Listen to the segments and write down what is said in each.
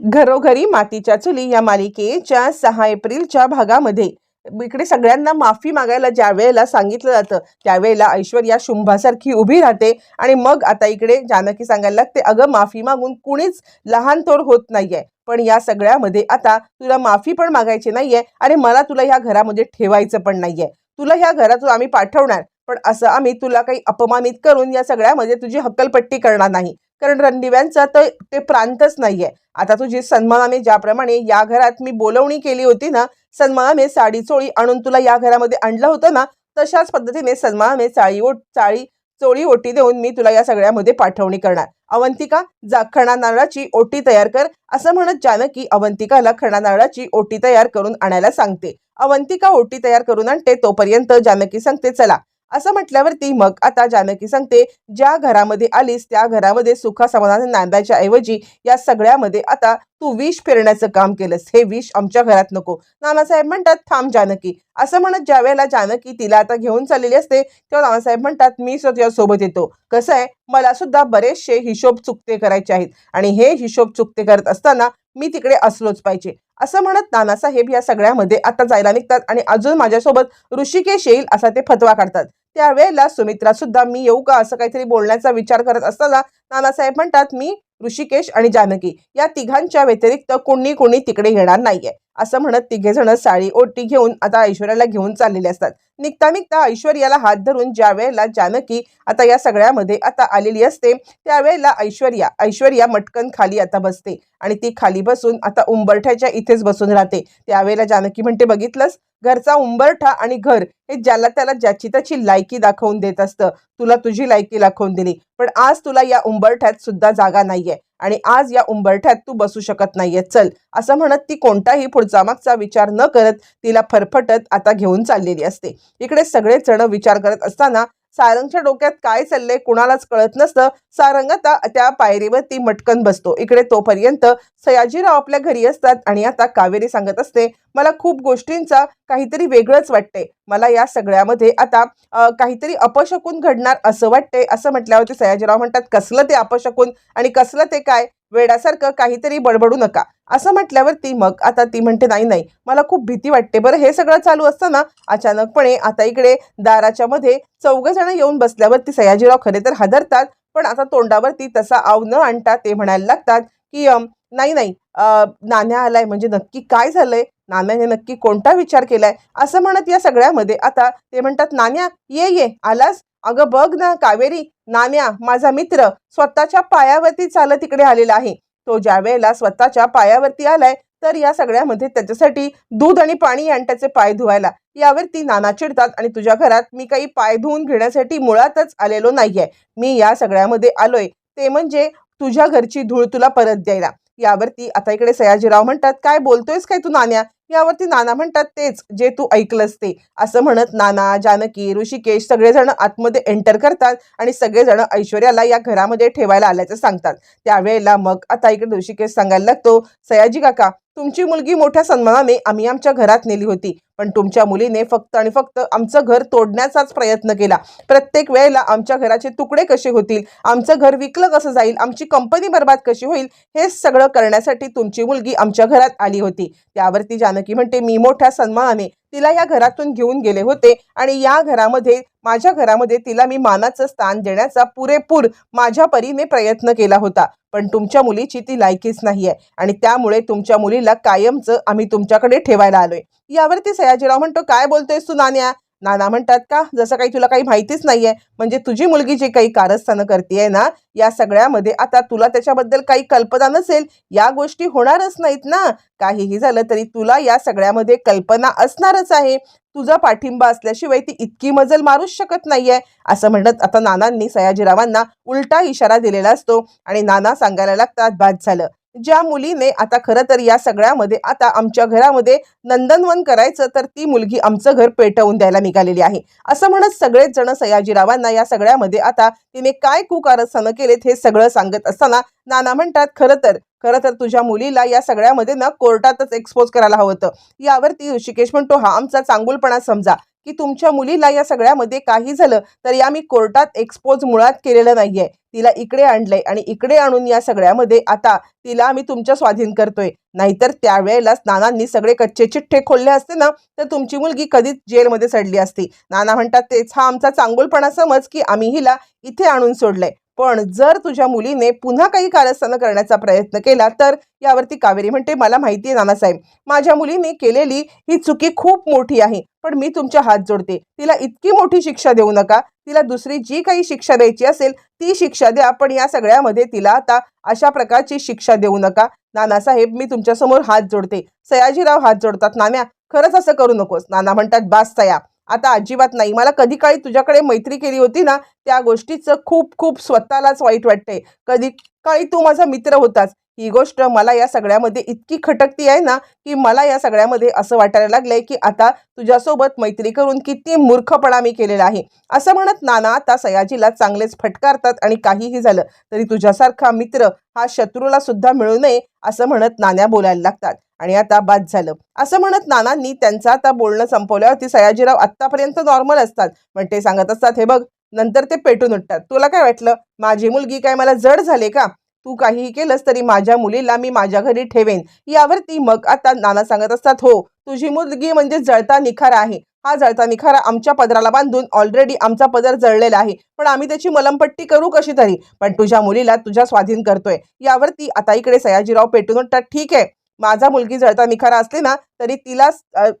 घरोघरी मातीच्या चुली या मालिकेच्या सहा एप्रिलच्या भागामध्ये. इकडे सगळ्यांना माफी मागायला ज्या वेळेला सांगितलं जातं त्यावेळेला ऐश्वर्या शुंभासारखी उभी राहते आणि मग आता इकडे जानकी सांगायला लागते अगं माफी मागून कुणीच लहान थोर होत नाहीये पण या सगळ्यामध्ये आता तुला माफी पण मागायची नाहीये आणि मला तुला ह्या घरामध्ये ठेवायचं पण नाहीये. तुला ह्या घरातून आम्ही पाठवणार पण असं आम्ही तुला काही अपमानित करून या सगळ्यामध्ये तुझी हक्कलपट्टी करणार नाही. कारण रणदिव्यांचा तर ते प्रांतच नाहीये. आता तुझी सन्मानाने ज्याप्रमाणे या घरात मी बोलवणी केली होती ना सन्मानाने साडी चोळी आणून तुला या घरामध्ये आणलं होतं ना तशाच पद्धतीने सन्मानाने चाळी ओट चाळी चोळी ओटी देऊन मी तुला या सगळ्यामध्ये पाठवणी करणार. अवंतिका जा खणा नारळाची ओटी तयार कर असं म्हणत जानकी अवंतिकाला खणा नारळाची ओटी तयार करून आणायला सांगते. अवंतिका ओटी तयार करून आणते तोपर्यंत जानकी सांगते चला असं म्हटल्यावरती मग आता जानकी सांगते ज्या घरामध्ये आलीस त्या घरामध्ये सुखा समाधान नांदायच्या ऐवजी या सगळ्यामध्ये आता तू विष पेरण्याचं काम केलंस. हे विष आमच्या घरात नको. नानासाहेब म्हणतात थांब जानकी. असं म्हणत ज्या वेळेला जानकी तिला आता घेऊन चाललेली असते तेव्हा नानासाहेब म्हणतात मी सुद्धा सोबत येतो. कसं आहे मला सुद्धा बरेचसे हिशोब चुकते करायचे आहेत. आणि हे हिशोब चुकते करत असताना मी तिकडे असलोच पाहिजे. असं म्हणत नानासाहेब या सगळ्यामध्ये आता जायला निघतात आणि अजून माझ्यासोबत ऋषिकेश येईल असा ते फतवा काढतात. त्यावेळेला सुमित्रा सुद्धा मी येऊ का? असं काहीतरी बोलण्याचा विचार करत असताना नानासाहेब म्हणतात मी ऋषिकेश आणि जानकी या तिघांच्या व्यतिरिक्त कोणी कोणी तिकडे येणार नाहीये. असं म्हणत तिघे जण साडी ओटी घेऊन आता ऐश्वर्याला घेऊन चाललेले असतात. निघता निघता ऐश्वर्याला हात धरून ज्या वेळेला जानकी आता या सगळ्यामध्ये आता आलेली असते त्यावेळेला ऐश्वर्या ऐश्वर्या मटकन खाली आता बसते आणि ती खाली बसून आता उंबरठ्याच्या इथेच बसून राहते. त्यावेळेला जानकी म्हणते बघितलंस? घरचा उंबरठा आणि घर हे ज्याला त्याला ज्याची त्याची लायकी दाखवून देत असतं. तुला तुझी लायकी दाखवून दिली. पण आज तुला या उंबरठ्यात सुद्धा जागा नाहीये. आणि आज या उंबरठ्यात तू बसू शकत नाहीये. चल. असं म्हणत ती कोणताही पुढचा मागचा विचार न करत तिला फरफटत आता घेऊन चाललेली असते. इकडे सगळेच जण विचार करत असताना सारंगच्या डोक्यात काय चाललंय कुणालाच कळत नसतं. सारंग आता त्या पायरीवरती मटकन बसतो. इकडे तोपर्यंत सयाजीराव आपल्या घरी असतात आणि आता कावेरी सांगत असते मला खूप गोष्टींचा काहीतरी वेगळंच वाटते मला या सगळ्यामध्ये आता काहीतरी अपशकून घडणार असं वाटतंय. असं म्हटल्यावरती सयाजीराव म्हणतात कसलं ते अपशकून आणि कसलं ते काय? वेड्यासारखं काहीतरी बडबडू नका. असं म्हटल्यावरती मग आता ती म्हणते नाही नाही मला खूप भीती वाटते बरं हे सगळं चालू असताना अचानकपणे आता इकडे दाराच्या मध्ये चौघ जण येऊन बसल्यावरती सयाजीराव खरे तर हादरतात पण आता तोंडावरती तसा आव न आणता ते म्हणायला लागतात की नाही नाही नाण्या आलाय म्हणजे नक्की काय झालंय? नाण्याने नक्की कोणता विचार केलाय? असं म्हणत या सगळ्यामध्ये आता ते म्हणतात नाण्या ये ये आलास? अगं बघ ना कावेरी नाण्या माझा मित्र स्वतःच्या पायावरती चालत तिकडे आलेला आहे. तो ज्या वेळेला स्वतःच्या पायावरती आलाय तर या सगळ्यामध्ये त्याच्यासाठी दूध आणि पाणी आणि त्याचे पाय धुवायला. यावरती नाना चिडतात आणि तुझ्या घरात मी काही पाय धुवून घेण्यासाठी मुळातच आलेलो नाहीये. मी या सगळ्यामध्ये आलोय. ते म्हणजे तुझ्या घरची धूळ तुला परत द्यायला. यावरती आता इकडे सयाजीराव म्हणतात काय बोलतोयस काय तू नाण्या यावरती नाना म्हणतात तेच जे तू ऐकलंस ते. असं म्हणत नाना जानकी ऋषिकेश सगळेजण आतमध्ये एंटर करतात आणि सगळेजण ऐश्वर्याला या घरामध्ये ठेवायला आल्याचं सांगतात. त्यावेळेला मग आता इकडे ऋषिकेश सांगायला लागतो सयाजी काका तुमची मुलगी मोठ्या सन्मानाने आम्ही आमच्या घरात नेली होती. पण तुमच्या मुलीने फक्त आणि फक्त आमचं घर तोडण्याचाच प्रयत्न केला. प्रत्येक वेळेला आमच्या घराचे तुकडे कसे होतील आमचं घर विकलं कसं जाईल आमची कंपनी बर्बाद कशी होईल हे सगळं करण्यासाठी तुमची मुलगी आमच्या घरात आली होती. त्यावरती जानकी म्हणते मी मोठ्या सन्मानाने तिला या घरातून घेऊन गेले होते आणि या घरामध्ये माझ्या घरामध्ये तिला मी मानाचं स्थान देण्याचा पुरेपूर माझ्या परीने प्रयत्न केला होता. पण तुमच्या मुलीची ती लायकीच नाही आहे आणि त्यामुळे तुमच्या मुलीला कायमचं आम्ही तुमच्याकडे ठेवायला आलोय. यावरती सयाजीराव म्हणतो काय बोलतोयस तू नाण्या? नाना म्हणतात का? जसं काही तुला काही माहितीच नाहीये. म्हणजे तुझी मुलगी जी काही कारस्थानं करतेय ना या सगळ्यामध्ये आता तुला त्याच्याबद्दल काही कल्पना नसेल. या गोष्टी होणारच नाहीत ना. काहीही झालं तरी तुला या सगळ्यामध्ये कल्पना असणारच आहे. तुझा पाठिंबा असल्याशिवाय ती इतकी मजल मारूच शकत नाहीये. असं म्हणत आता नानांनी सयाजीरावांना उलटा इशारा दिलेला असतो आणि नाना सांगायला लागतात बाद झालं. ज्या मुलीने आता खरं तर या सगळ्यामध्ये आता आमच्या घरामध्ये नंदनवन करायचं तर ती मुलगी आमचं घर पेटवून द्यायला निघालेली आहे. असं म्हणत सगळेच जण सयाजीरावांना या सगळ्यामध्ये आता तिने काय कुकारस्थानं केलेत हे सगळं सांगत असताना नाना म्हणतात खरं तर खरं तर तुझ्या मुलीला या सगळ्यामध्ये ना कोर्टातच एक्सपोज करायला हवं होतं. यावरती ऋषिकेश म्हणतो हा आमचा चांगुलपणा समजा की तुमच्या मुलीला या सगळ्यामध्ये काही झालं तर या मी कोर्टात एक्सपोज मुळात केलेलं नाहीये. तिला इकडे आणलंय आणि इकडे आणून या सगळ्यामध्ये आता तिला आम्ही तुमच्या स्वाधीन करतोय. नाहीतर त्यावेळेलाच नानांनी सगळे कच्चे चिठ्ठे खोलले असते ना तर तुमची मुलगी कधीच जेलमध्ये सडली असती. नाना म्हणतात तेच हा आमचा चांगुलपणा समज की आम्ही हिला इथे आणून सोडलंय. पण जर तुझ्या मुलीने पुन्हा काही कारस्थानं करण्याचा प्रयत्न केला तर यावरती कावेरी म्हणते मला माहिती आहे नानासाहेब माझ्या मुलीने केलेली ही चुकी खूप मोठी आहे पण मी तुमच्या हात जोडते. तिला इतकी मोठी शिक्षा देऊ नका. तिला दुसरी जी काही शिक्षा द्यायची असेल ती शिक्षा द्या पण या सगळ्यामध्ये तिला आता अशा प्रकारची शिक्षा देऊ नका. नानासाहेब मी तुमच्यासमोर हात जोडते. सयाजीराव हात जोडतात. नान्या खरंच असं करू नकोस. नाना म्हणतात बास सया आता अजिबात नाही. मला कधी काळी तुझ्याकडे मैत्री केली होती ना त्या गोष्टीचं खूप खूप स्वतःलाच वाईट वाटते कधी काळी तू माझा मित्र होतास. ही गोष्ट मला या सगळ्यामध्ये इतकी खटकती आहे ना की मला या सगळ्यामध्ये असं वाटायला लागलंय की आता तुझ्यासोबत मैत्री करून किती मूर्खपणा मी केलेला आहे. असं म्हणत नाना आता सयाजीला चांगलेच फटकारतात आणि काहीही झालं तरी तुझ्यासारखा मित्र हा शत्रूला सुद्धा मिळू नये असं म्हणत नाण्या बोलायला लागतात. आणि आता बाद झालं. असं म्हणत नानांनी त्यांचं आता बोलणं संपवल्यावरती सयाजीराव आत्तापर्यंत नॉर्मल असतात. पण ते सांगत असतात हे बघ नंतर ते पेटून उठतात. तुला काय वाटलं? माझी मुलगी काय मला जड झाले का? तू काहीही केलंस तरी माझ्या मुलीला मी माझ्या घरी ठेवेन. यावरती मग आता नाना सांगत असतात हो तुझी मुलगी म्हणजे जळता निखारा आहे. हा जळता निखारा आमच्या पदराला बांधून ऑलरेडी आमचा पदर जळलेला आहे. पण आम्ही त्याची मलमपट्टी करू कशी तरी? पण तुझ्या मुलीला तुझ्या स्वाधीन करतोय. यावरती आता इकडे सयाजीराव पेटून उठतात ठीक आहे माझा मुलगी जळता निखारा असली ना तरी तिला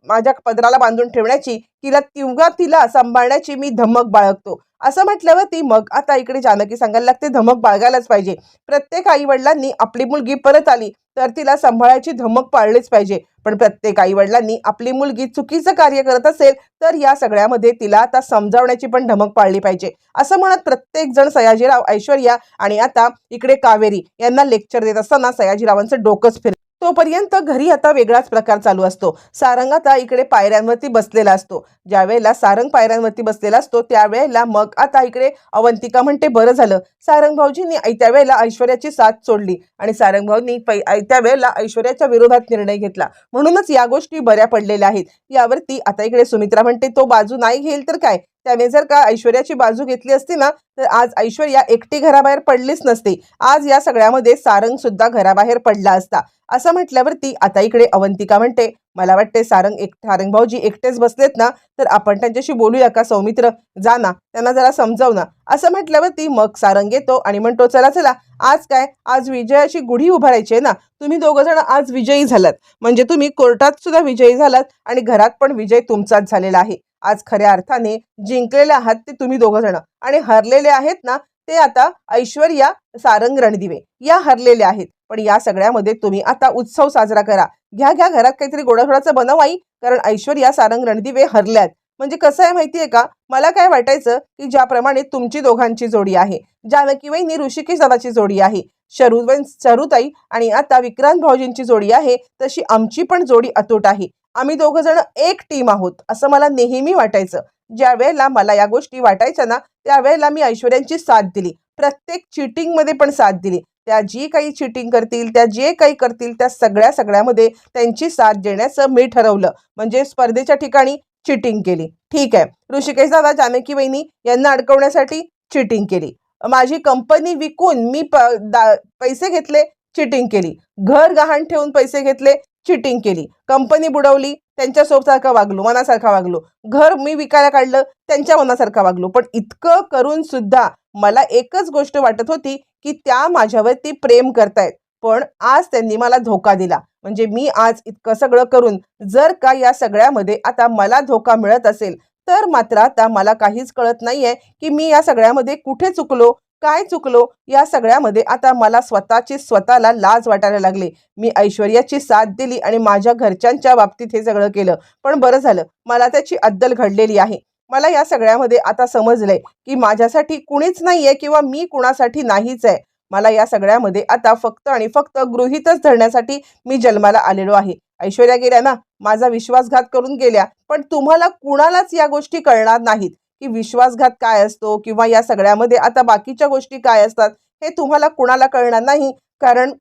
माझ्या पदराला बांधून ठेवण्याची तिला तिवगा तिला सांभाळण्याची मी धमक बाळगतो. असं म्हटल्यावर ती मग आता इकडे जानकी सांगायला लागते धमक बाळगायलाच पाहिजे. प्रत्येक आई वडिलांनी आपली मुलगी परत आली तर तिला सांभाळायची धमक पाळलीच पाहिजे. पण प्रत्येक आई वडिलांनी आपली मुलगी चुकीचं कार्य करत असेल तर या सगळ्यामध्ये तिला आता समजावण्याची पण धमक पाळली पाहिजे. असं म्हणत प्रत्येक जण सयाजीराव ऐश्वर्या आणि आता इकडे कावेरी यांना लेक्चर देत असताना सयाजीरावांचं डोकंच फिर तोपर्यंत घरी आता वेगळाच प्रकार चालू असतो. सारंग आता इकडे पायऱ्यांवरती बसलेला असतो. ज्या वेळेला सारंग पायऱ्यांवरती बसलेला असतो त्यावेळेला मग आता इकडे अवंतिका म्हणते बरं झालं. सारंग भाऊजींनी आयत्या वेळेला ऐश्वर्याची साथ सोडली आणि सारंग भाऊनी पै आयत्या वेळेला ऐश्वर्याच्या विरोधात निर्णय घेतला. म्हणूनच या गोष्टी बऱ्या पडलेल्या आहेत. यावरती आता इकडे सुमित्रा म्हणते तो बाजू नाही घेईल तर काय? त्याने जर का ऐश्वर्याची बाजू घेतली असती ना तर आज ऐश्वर्या एकटी घराबाहेर पडलीच नसती. आज या सगळ्यामध्ये सारंग सुद्धा घराबाहेर पडला असता. असं म्हटल्यावरती आता इकडे अवंतिका म्हणते मला वाटते सारंग एक सारंग भाऊजी एकटेच बसलेत ना तर आपण त्यांच्याशी बोलूया का सौमित्र? जा ना त्यांना जरा समजाव ना. असं म्हटल्यावरती मग सारंग येतो आणि म्हणतो चला चला आज काय? आज विजयाची गुढी उभारायची आहे ना तुम्ही दोघं जण आज विजयी झालात. म्हणजे तुम्ही कोर्टात सुद्धा विजयी झालात आणि घरात पण विजय तुमचाच झालेला आहे. आज खऱ्या अर्थाने जिंकलेले आहात ते तुम्ही दोघं जण. आणि हरलेले आहेत ना ते आता ऐश्वर्या सारंग रणदिवे. या हरलेले आहेत. पण या सगळ्यामध्ये तुम्ही आता उत्सव साजरा करा. घ्या घ्या घरात काहीतरी गोडाधोडाचं बनवाई कारण ऐश्वर्या सारंग रणदिवे हरल्यात. म्हणजे कसं आहे माहितीये का? मला काय वाटायचं की ज्याप्रमाणे तुमची दोघांची जोडी आहे जानकी वहिनी ऋषिकेश दादाची जोडी आहे शरू शरुताई आणि आता विक्रांत भाऊजींची जोडी आहे तशी आमची पण जोडी अतूट आहे. आम्ही दोघं जण एक टीम आहोत असं मला नेहमी वाटायचं. ज्या वेळेला मला या गोष्टी वाटायच्या ना त्यावेळेला मी ऐश्वर्यांची साथ दिली. प्रत्येक चिटिंगमध्ये पण साथ दिली. त्या जी काही चिटिंग करतील त्या जे काही करतील त्या सगळ्या सगळ्यामध्ये त्यांची साथ देण्याचं मी ठरवलं. म्हणजे स्पर्धेच्या ठिकाणी चिटिंग केली. ठीक आहे. ऋषिकेश दादा जानकी वहिनी यांना अडकवण्यासाठी चिटिंग केली. माझी कंपनी विकून मी प दा पैसे घेतले चिटिंग केली. घर गहाण ठेवून पैसे घेतले चिटिंग केली. कंपनी बुडवली त्यांच्या सोबसारखा वागलो मनासारखा वागलो. घर मी विकायला काढलं त्यांच्या मनासारखा वागलो. पण इतकं करून सुद्धा मला एकच गोष्ट वाटत होती की त्या माझ्यावरती प्रेम करतायत. पण आज त्यांनी मला धोका दिला. म्हणजे मी आज इतकं सगळं करून जर का या सगळ्यामध्ये आता मला धोका मिळत असेल तर मात्र आता मला काहीच कळत नाहीये की मी या सगळ्यामध्ये कुठे चुकलो काय चुकलो या सगळ्यामध्ये आता मला स्वतःची स्वतःला लाज वाटायला लागली. मी ऐश्वर्याची साथ दिली आणि माझ्या घरच्यांच्या बाबतीत हे सगळं केलं. पण बरं झालं मला त्याची अद्दल घडलेली आहे. मला या सगळ्यामध्ये आता समजलंय की माझ्यासाठी कुणीच नाहीये किंवा मी कुणासाठी नाहीच आहे. मला या सगळ्यामध्ये आता फक्त आणि फक्त गृहीतच धरण्यासाठी मी जन्माला आलेलो आहे. ऐश्वर्या गेल्या ना माझा विश्वासघात करून गेल्या पण तुम्हाला कुणालाच या गोष्टी कळणार नाहीत. की विश्वासघात काय असतो किंवा या सगळ्यामध्ये आता बाकीच्या गोष्टी काय असतात हे तुम्हाला कुणाला कळणार नाही. कारण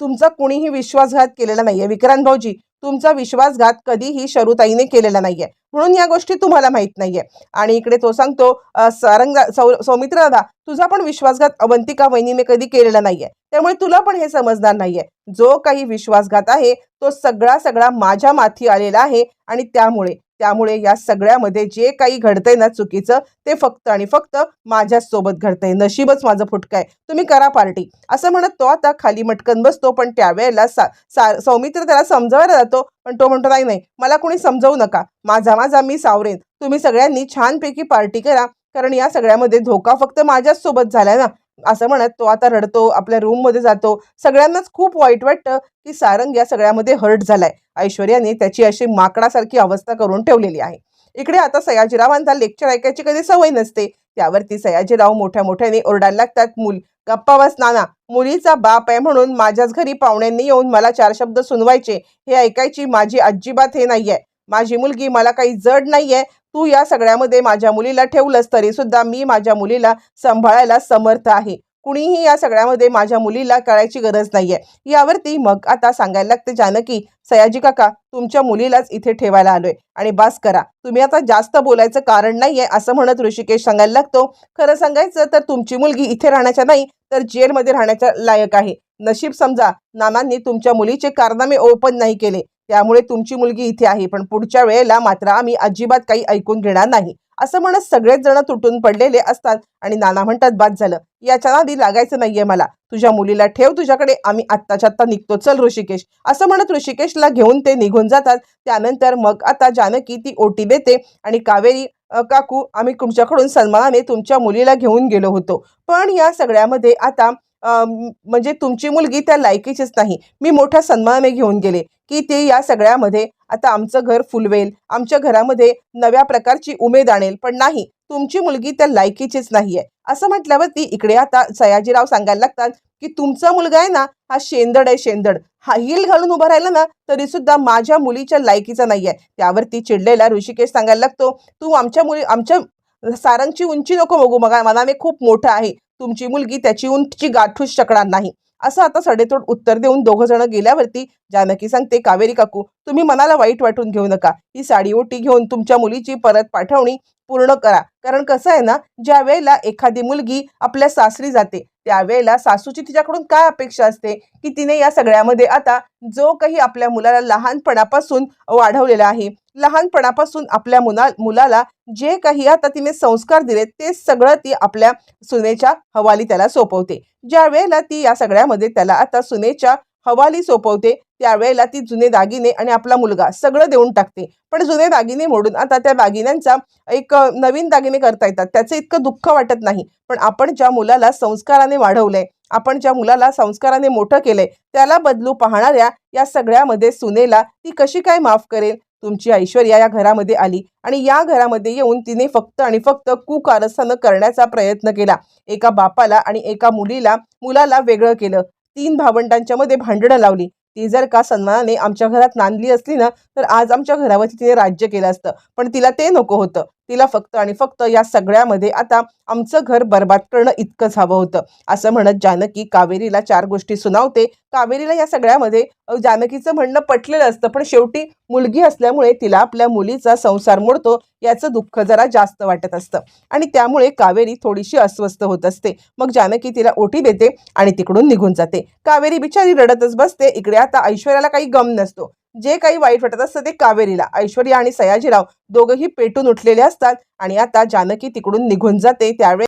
तुमचा कुणीही विश्वासघात केलेला नाहीये. विक्रांत भाऊजी तुमचा विश्वासघात कधीही शरुताईने केलेला नाहीये. म्हणून या गोष्टी तुम्हाला माहीत नाहीये. आणि इकडे तो सांगतो सारंगा सौ सौमित्र दादा तुझा पण विश्वासघात अवंतिका वहिनीने कधी केलेला नाहीये. त्यामुळे तुला पण हे समजणार नाहीये. जो काही विश्वासघात आहे तो सगळा सगळा माझ्या माथी आलेला आहे आणि त्यामुळे. त्यामुळे या सगळ्यामध्ये जे काही घडतंय ना चुकीचं ते फक्त आणि फक्त माझ्याच सोबत घडतंय. नशीबच माझं फुटकं आहे. तुम्ही करा पार्टी. असं म्हणत तो आता खाली मटकन बसतो पण त्यावेळेला सा सा सौमित्र त्याला समजावायला जातो पण तो म्हणतो नाही नाही मला कोणी समजावू नका. माझा माझा मी सावरेन. तुम्ही सगळ्यांनी छानपैकी पार्टी करा कारण या सगळ्यामध्ये धोका फक्त माझ्याच सोबत झालाय ना. असं म्हणत तो आता रडतो आपल्या रूममध्ये जातो. सगळ्यांनाच खूप वाईट वाटतं की सारंग या सगळ्यामध्ये हर्ट झालाय. ऐश्वर्याने त्याची अशी माकडासारखी अवस्था करून ठेवलेली आहे. इकडे आता सयाजीरावांचा लेक्चर ऐकायची कधी सवय नसते. त्यावरती सयाजीराव मोठ्या मोठ्याने ओरडायला लागतात मूल गप्पा बस नाना. मुलीचा बाप आहे म्हणून माझ्याच घरी पाहुण्यांनी येऊन मला चार शब्द सुनवायचे. हे ऐकायची माझी अजिबात हे नाहीये. माझी मुलगी मला काही जड नाहीये. तू या सगळ्यामध्ये माझ्या मुलीला ठेवलंस तरी सुद्धा मी माझ्या मुलीला सांभाळायला समर्थ आहे. कुणीही या सगळ्यामध्ये माझ्या मुलीला कळायची गरज नाहीये. यावरती मग आता सांगायला लागते जानकी सयाजी काका तुमच्या मुलीलाच इथे ठेवायला आलोय. आणि बास करा तुम्ही आता जास्त बोलायचं कारण नाहीये असं म्हणत ऋषिकेश सांगायला लागतो. खरं सांगायचं तर तुमची मुलगी इथे राहण्याच्या नाही तर जेलमध्ये राहण्याच्या लायक आहे. नशीब समजा नानांनी तुमच्या मुलीचे कारनामे ओपन नाही केले. त्यामुळे तुमची मुलगी इथे आहे पण पुढच्या वेळेला मात्र आम्ही अजिबात काही ऐकून घेणार नाही. असं म्हणत सगळेच जण तुटून पडलेले असतात आणि नाना म्हणतात बाद झालं. याच्या नादी लागायचं नाहीये मला. तुझ्या मुलीला ठेव तुझ्याकडे आम्ही आत्ताच्या आत्ता निघतो. चल ऋषिकेश. असं म्हणत ऋषिकेशला घेऊन ते निघून जातात. त्यानंतर मग आता जानकी ती ओटी देते आणि कावेरी काकू आम्ही तुमच्याकडून सन्मानाने तुमच्या मुलीला घेऊन गेलो होतो. पण या सगळ्यामध्ये आता म्हणजे तुमची मुलगी त्या लायकीचीच नाही. मी मोठ्या सन्मानाने घेऊन गेले की ते या सगळ्यामध्ये आता आमचं घर फुलवेल आमच्या घरामध्ये नव्या प्रकारची उमेद आणेल पण नाही तुमची मुलगी त्या लायकीचीच नाही आहे असं म्हटल्यावर ती इकडे आता सयाजीराव सांगायला लागतात की तुमचा मुलगा आहे ना हा शेंदड आहे शेंदड. हा हिल घालून उभा राहिला ना तरी सुद्धा माझ्या मुलीच्या लायकीचा नाही आहे त्यावरती चिडलेला ऋषिकेश सांगायला लागतो तू आमच्या मुली आमच्या सारंगची उंची नको बघू मग मनाने खूप मोठं आहे. तुमची मुलगी त्याची उंची गाठूच शकणार नाही. असं आता सडेतोड उत्तर देऊन दोघं जण गेल्यावरती जानकी सांगते कावेरी काकू तुम्ही मनाला वाईट वाटून घेऊ नका. ही साडी ओटी घेऊन तुमच्या मुलीची परत पाठवणी पूर्ण करा. कारण कसं आहे ना ज्या वेळेला एखादी मुलगी आपल्या सासरी जाते त्यावेळेला सासूची तिच्याकडून काय अपेक्षा असते? की तिने या सगळ्यामध्ये आता जो काही आपल्या मुलाला लहानपणापासून वाढवलेला आहे लहानपणापासून आपल्या मुला मुलाला जे काही आता तिने संस्कार दिले ते सगळं ती आपल्या सुनेच्या हवाली त्याला सोपवते. ज्या वेळेला ती या सगळ्यामध्ये त्याला आता सुनेच्या हवाली सोपवते त्यावेळेला ती जुने दागिने आणि आपला मुलगा सगळं देऊन टाकते. पण जुने दागिने मोडून आता त्या दागिन्यांचा एक नवीन दागिने करता येतात. त्याचं इतकं दुःख वाटत नाही. पण आपण ज्या मुलाला संस्काराने वाढवलंय आपण ज्या मुलाला संस्काराने मोठं केलंय त्याला बदलू पाहणाऱ्या या सगळ्यामध्ये सुनेला ती कशी काय माफ करेल? तुमची ऐश्वर्या या घरामध्ये आली आणि या घरामध्ये येऊन तिने फक्त आणि फक्त कुकारस्थानं करण्याचा प्रयत्न केला. एका बापाला आणि एका मुलीला मुलाला वेगळं केलं. तीन भावंडांच्या मध्ये भांडणं लावली. ती जर का सन्मानाने आमच्या घरात नांदली असली ना तर आज आमच्या घरावरती तिने राज्य केलं असतं. पण तिला ते नको होतं. तिला फक्त आणि फक्त या सगळ्यामध्ये आता आमचं घर बर्बाद करणं इतकंच हवं होतं. असं म्हणत जानकी कावेरीला चार गोष्टी सुनावते. कावेरीला या सगळ्यामध्ये जानकीचं म्हणणं पटलेलं असतं पण शेवटी मुलगी असल्यामुळे तिला आपल्या मुलीचा संसार मोडतो याचं दुःख जरा जास्त वाटत असतं. आणि त्यामुळे कावेरी थोडीशी अस्वस्थ होत असते. मग जानकी तिला ओटी देते आणि तिकडून निघून जाते. कावेरी बिचारी रडतच बसते. इकडे आता ऐश्वर्याला काही गम नसतो. जे काही वाईट वाटत असतं ते कावेरीला. ऐश्वर्या आणि सयाजीराव दोघंही पेटून उठलेले असतात आणि आता जानकी तिकडून निघून जाते. त्यावेळी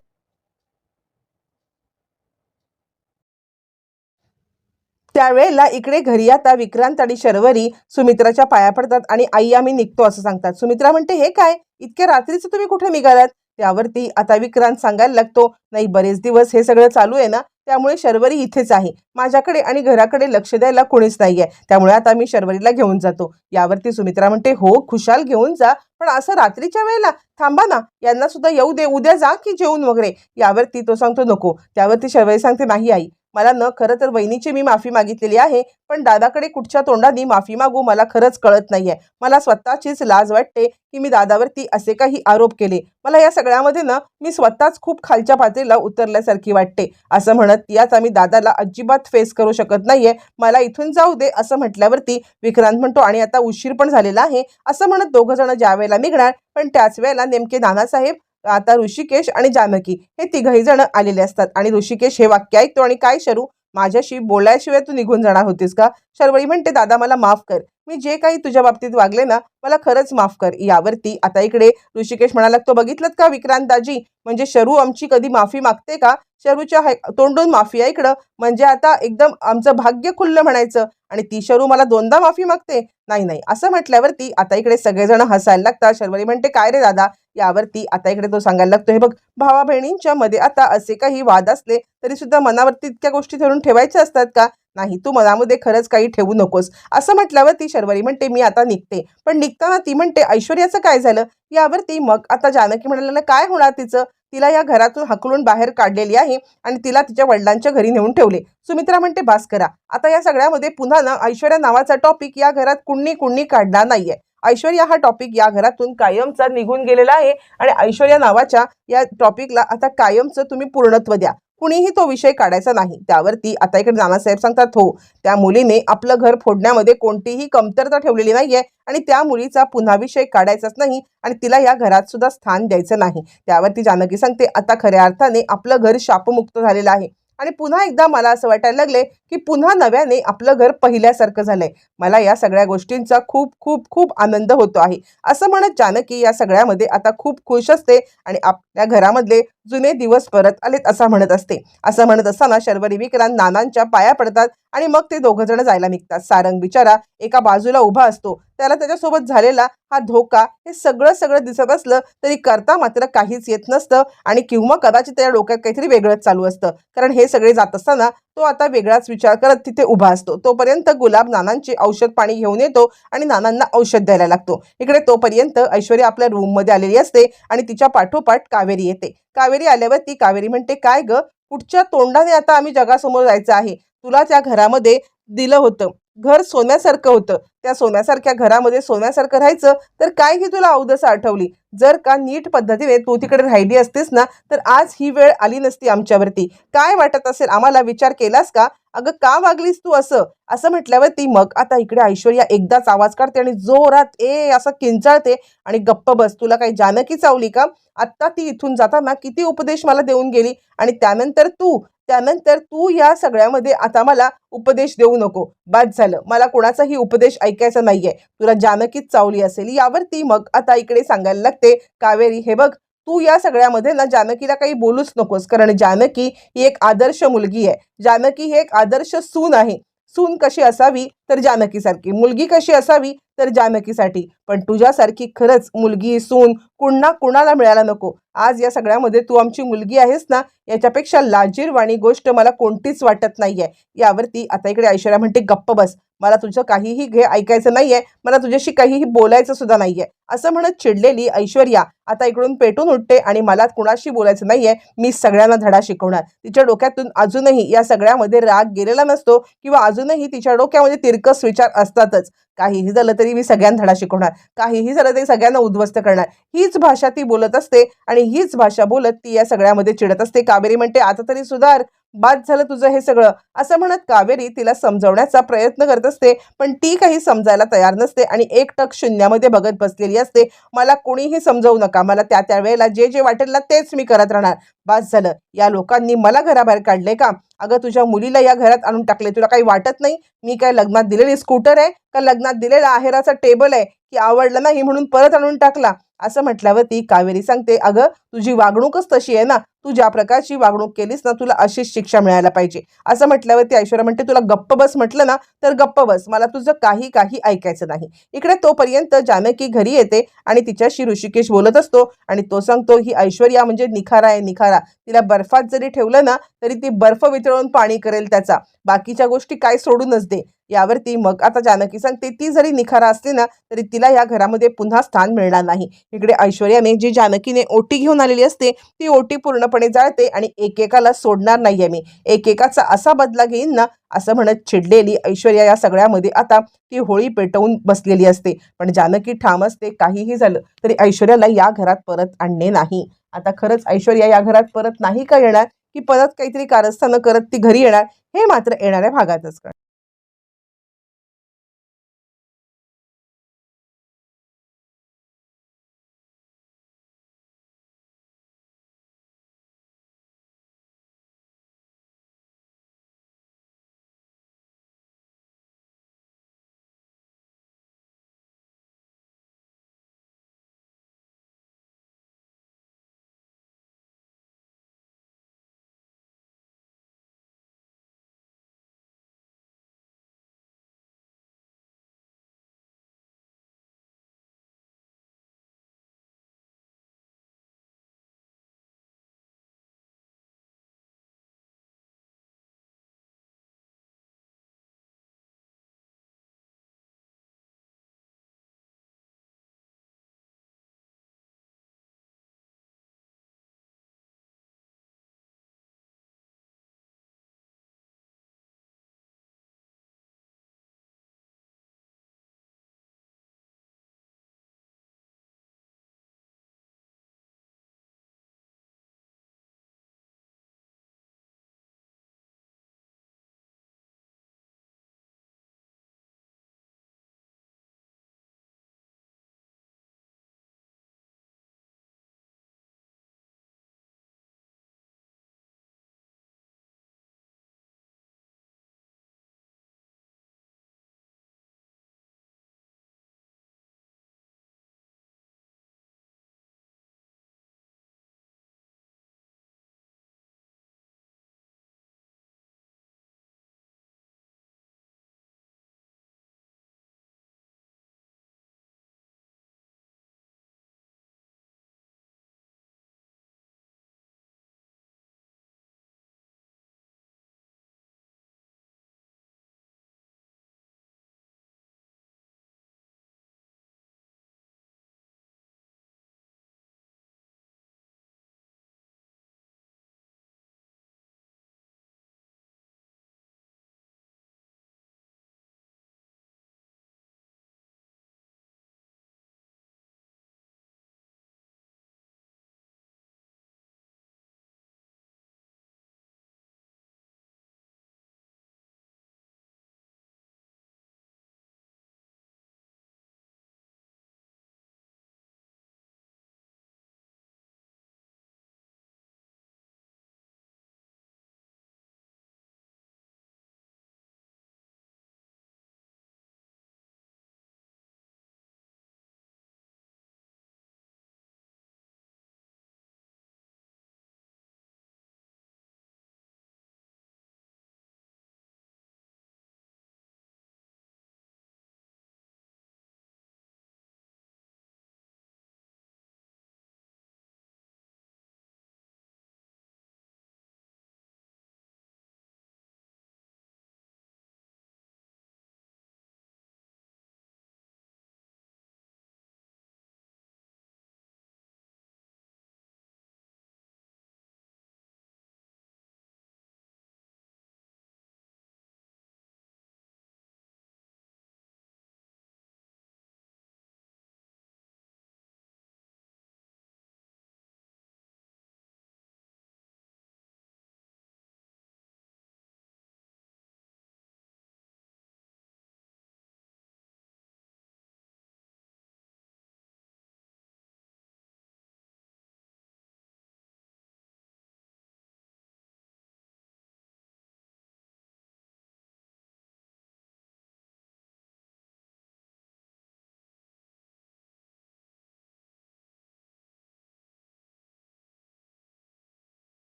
त्यावेळेला इकडे घरी आता विक्रांत आणि शर्वरी सुमित्राच्या पाया पडतात आणि आई आम्ही निघतो असं सांगतात. सुमित्रा म्हणते हे काय? इतक्या रात्रीचं तुम्ही कुठे निघालात? त्यावरती आता विक्रांत सांगायला लागतो नाही बरेच दिवस हे सगळं चालू आहे ना. त्यामुळे शर्वरी इथेच आहे. माझ्याकडे आणि घराकडे लक्ष द्यायला कोणीच नाहीये. त्यामुळे आता मी शर्वरीला घेऊन जातो. यावरती सुमित्रा म्हणते हो खुशाल घेऊन जा पण असं रात्रीच्या वेळेला थांबा ना. यांना सुद्धा येऊ दे उद्या जा की जेवून वगैरे. यावरती तो सांगतो नको. त्यावरती शर्वरी सांगते नाही आई. मला न खरं तर वहिनीची मी माफी मागितलेली आहे पण दादाकडे कुठच्या तोंडाने माफी मागू मला खरंच कळत नाहीये. मला स्वतःचीच लाज वाटते की मी दादावरती असे काही आरोप केले. मला या सगळ्यामध्ये ना मी स्वतःच खूप खालच्या पातळीला उतरल्यासारखी वाटते. असं म्हणत ती आता मी दादाला अजिबात फेस करू शकत नाहीये. मला इथून जाऊ दे असं म्हटल्यावरती विक्रांत म्हणतो आणि आता उशीर पण झालेला आहे. असं म्हणत दोघं जण ज्या वेळेला निघणार पण त्याच वेळेला नेमके नानासाहेब आता ऋषिकेश आणि जानकी हे तिघही जण आलेले असतात. आणि ऋषिकेश हे वाक्य ऐकतो आणि काय शरू? माझ्याशी बोलल्याशिवाय तू निघून जाणार होतीस का? शर्वळी म्हणते दादा मला माफ कर. मी जे काही तुझ्या बाबतीत वागले ना मला खरंच माफ कर. यावरती आता इकडे ऋषिकेश म्हणाला तो बघितलं का विक्रांत दाजी म्हणजे शरू आमची कधी माफी मागते का? शरूच्या हाय- तोंडून माफी ऐकडं म्हणजे आता एकदम आमचं भाग्य खुल्लं म्हणायचं. आणि ती शरू मला दोनदा माफी मागते. नाही नाही. असं म्हटल्यावरती आता इकडे सगळेजण हसायला लागतात. शर्वरी म्हणते काय रे दादा? यावरती आता इकडे तो सांगायला लागतो हे बघ भावा बहिणींच्या मध्ये आता असे काही वाद असले तरी सुद्धा मनावरती इतक्या गोष्टी धरून ठेवायच्या असतात का? नाही तू मनामध्ये खरंच काही ठेवू नकोस. असं म्हटल्यावर ती शर्वरी म्हणते मी आता निघते. पण निघताना ती म्हणते ऐश्वर्याचं काय झालं? यावरती मग आता जानकी म्हणाल्याला काय होणार तिचं? तिला या घरातून हकलून बाहेर काढलेली आहे आणि तिला तिच्या वडिलांच्या घरी नेऊन ठेवले. सुमित्रा म्हणते बास करा आता या सगळ्यामध्ये पुन्हा ना ऐश्वर्या नावाचा टॉपिक या घरात कुणी कुणी काढला नाहीये. ऐश्वर्या हा टॉपिक या घरातून कायमचा निघून गेलेला आहे. आणि ऐश्वर्या नावाच्या या टॉपिकला आता कायमचं तुम्ही पूर्णत्व द्या. कुणीही तो विषय काढायचा नाही. त्यावरती आता इकडे नानासाहेब सांगतात हो त्या मुलीने आपलं घर फोडण्यामध्ये कोणतीही कमतरता ठेवलेली नाहीये आणि त्या मुलीचा पुन्हा विषय काढायचाच नाही आणि तिला या घरात सुद्धा स्थान द्यायचं नाही. त्यावरती जानकी सांगते आता खऱ्या अर्थाने आपलं घर शापमुक्त झालेलं आहे. आणि पुन्हा एकदा मला असं वाटायला लागले की पुन्हा नव्याने आपलं घर पहिल्यासारखं झालंय. मला या सगळ्या गोष्टींचा खूप खूप खूप आनंद होतो आहे. असं म्हणत जानकी या सगळ्यामध्ये आता खूप खुश असते आणि आपल्या घरामधले जुने दिवस परत आलेत असं म्हणत असते. असं म्हणत असताना शर्वरी विक्रांत नानांच्या पाया पडतात आणि मग ते दोघ जण जायला निघतात. सारंग बिचारा एका बाजूला उभा असतो. त्याला त्याच्यासोबत झालेला हा धोका हे सगळं सगळं दिसत असलं तरी करता मात्र काहीच येत नसतं आणि किंवा कदाचित त्याच्या डोक्यात काहीतरी वेगळंच चालू असतं. कारण हे सगळे जात असताना तो आता वेगळाच विचार करत तिथे उभा असतो. तोपर्यंत गुलाब नानांची औषध पाणी घेऊन येतो आणि नानांना औषध द्यायला लागतो. इकडे तोपर्यंत ऐश्वर्या आपल्या रूममध्ये आलेली असते आणि तिच्या पाठोपाठ कावेरी येते. कावेरी आल्यावर ती कावेरी म्हणते काय ग? कुठच्या तोंडाने आता आम्ही जगासमोर जायचं आहे? तुला त्या घरामध्ये दिलं होतं. घर सोन्यासारखं होतं. त्या सोन्यासारख्या घरामध्ये सोन्यासारखं राहायचं तर काय ही तुला अवदसा आठवली. जर का नीट पद्धतीने तू तिकडे राहिली असतीस ना तर आज ही वेळ आली नसती आमच्यावरती. काय वाटत असेल? आम्हाला विचार केलास का? अगं का वागलीस तू असं? असं म्हटल्यावरती मग आता इकडे ऐश्वर्या एकदाच आवाज काढते आणि जोरात ए असं किंचाळते आणि गप्प बस. तुला काही जानकी चावली का? आत्ता ती इथून जाताना किती उपदेश मला देऊन गेली आणि त्यानंतर तू त्यानंतर तू या सगळ्यामध्ये आता मला उपदेश देऊ नको. बाद झालं. मला कोणाचाही उपदेश ऐकायचा नाहीये. तुला जानकीच चावली असेल. यावरती मग आता इकडे सांगायला लागते. कावेरी हे बघ तू या सगळ्यामध्ये ना जानकीला काही बोलूच नकोस. कारण जानकी ही एक आदर्श मुलगी आहे. जानकी ही एक आदर्श सून आहे. सून कशी असावी तर जानकीसारखी मुलगी कशी असावी तर जानकीसाठी. पण तुझ्यासारखी खरंच मुलगी सून कुणा कुणाला मिळायला नको. आज या सगळ्यामध्ये तू आमची मुलगी आहेस ना याच्यापेक्षा लाजीरवाणी गोष्ट मला कोणतीच वाटत नाहीये. यावरती आता इकडे ऐश्वर्या म्हणते गप्प बस. मला तुझं काहीही घे ऐकायचं नाहीये. मला तुझ्याशी काहीही बोलायचं सुद्धा नाहीये. असं म्हणत चिडलेली ऐश्वर्या आता इकडून पेटून उठते आणि मला कुणाशी बोलायचं नाहीये. मी सगळ्यांना धडा शिकवणार. तिच्या डोक्यातून अजूनही या सगळ्यामध्ये राग गेलेला नसतो किंवा अजूनही तिच्या डोक्यामध्ये तिरकस विचार असतातच. काहीही झालं तरी मी सगळ्यांना धडा शिकवणार. काहीही झालं तरी सगळ्यांना उद्ध्वस्त करणार. हीच भाषा ती बोलत असते आणि हीच भाषा बोलत ती या सगळ्यामध्ये चिडत असते. कावेरी म्हणते आता तरी सुधार. बाद झालं तुझं हे सगळं. असं म्हणत कावेरी तिला समजवण्याचा प्रयत्न करत असते पण ती काही समजायला तयार नसते आणि एकटक शून्यामध्ये बघत बसलेली असते. मला कोणीही समजवू नका मला त्या त्या वेळेला जे जे वाटेल ना तेच मी करत राहणार. बाद झालं. या लोकांनी मला घराबाहेर काढले का? अगं तुझ्या मुलीला या घरात आणून टाकले तुला काही वाटत नाही? मी काय लग्नात दिलेली स्कूटर आहे का? लग्नात दिलेला आहेराचा टेबल आहे की आवडलं नाही म्हणून परत आणून टाकला? असं म्हटल्यावर ती कावेरी सांगते अगं तुझी वागणूकच तशी आहे ना. तू ज्या प्रकारची वागणूक केलीस ना तुला अशीच शिक्षा मिळायला पाहिजे. असं म्हटल्यावरती ऐश्वर्या म्हणते तुला गप्प बस म्हटलं ना तर गप्प बस. मला तुझं काही काही ऐकायचं नाही. इकडे तोपर्यंत जानकी घरी येते आणि तिच्याशी ऋषिकेश बोलत असतो आणि तो सांगतो ही ऐश्वर्या म्हणजे निखारा आहे निखारा. तिला बर्फात जरी ठेवलं ना तरी ती बर्फ वितळून पाणी करेल त्याचा. बाकीच्या गोष्टी काय सोडूनच दे. यावरती मग आता जानकी सांगते ती जरी निखारा असली ना तरी तिला या घरामध्ये पुन्हा स्थान मिळणार नाही. इकडे ऐश्वर्याने जी जानकीने ओटी घेऊन आलेली असते ती ओटी पूर्ण पूर्णपणे जाळते आणि एकेकाला सोडणार नाहीये मी. एकेकाचा असा बदला घेईन ना असं म्हणत चिडलेली ऐश्वर्या या सगळ्यामध्ये आता ती होळी पेटवून बसलेली असते. पण जानकी ठाम असते काहीही झालं तरी ऐश्वर्याला या घरात परत आणणे नाही. आता खरंच ऐश्वर्या या घरात परत नाही का येणार? की परत काहीतरी कारस्थानं करत ती घरी येणार? हे मात्र येणाऱ्या भागातच कळ